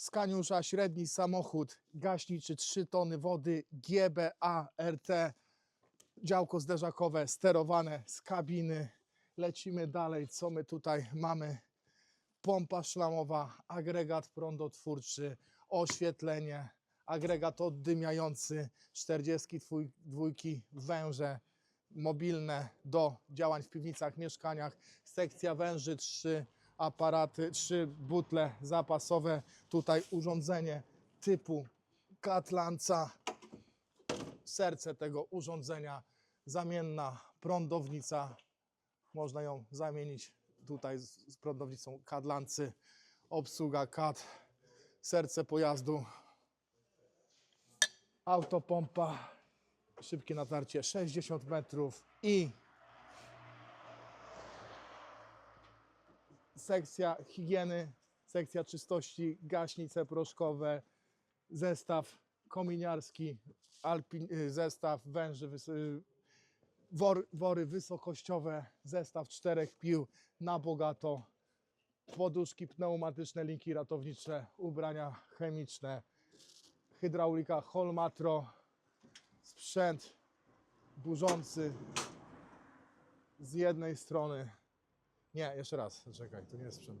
z Kaniusza średni samochód gaśniczy 3 tony wody GBA RT działko zderzakowe sterowane z kabiny. Lecimy dalej, co my tutaj mamy? Pompa szlamowa, agregat prądotwórczy, oświetlenie, agregat oddymiający, 42 węże mobilne do działań w piwnicach, mieszkaniach, sekcja węży, trzy aparaty, trzy butle zapasowe, tutaj urządzenie typu katlanca, serce tego urządzenia, zamienna prądownica, można ją zamienić tutaj z, prądownicą kadlancy, obsługa CAD, serce pojazdu, autopompa, szybkie natarcie 60 metrów i sekcja higieny, sekcja czystości, gaśnice proszkowe, zestaw kominiarski, alpin, y, zestaw węży, y, wor, wory wysokościowe, zestaw czterech pił na bogato, poduszki pneumatyczne, linki ratownicze, ubrania chemiczne, hydraulika Holmatro, sprzęt burzący z jednej strony. Nie, jeszcze raz, czekaj, to nie jest sprzęt.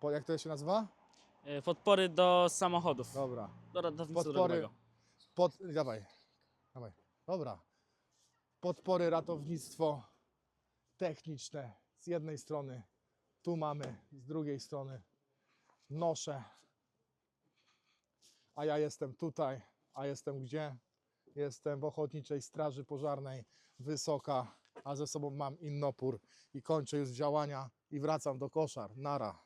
Po, jak to się nazywa? E, Podpory do samochodów. Dobra. Do ratownictwa Podpory. drogowego. Pod, dawaj, dawaj. Dobra. Podpory ratownictwo techniczne z jednej strony. Tu mamy z drugiej strony noszę. A ja jestem tutaj. A jestem gdzie? Jestem w Ochotniczej Straży Pożarnej Wysoka, a ze sobą mam innopór i kończę już działania i wracam do koszar. Nara.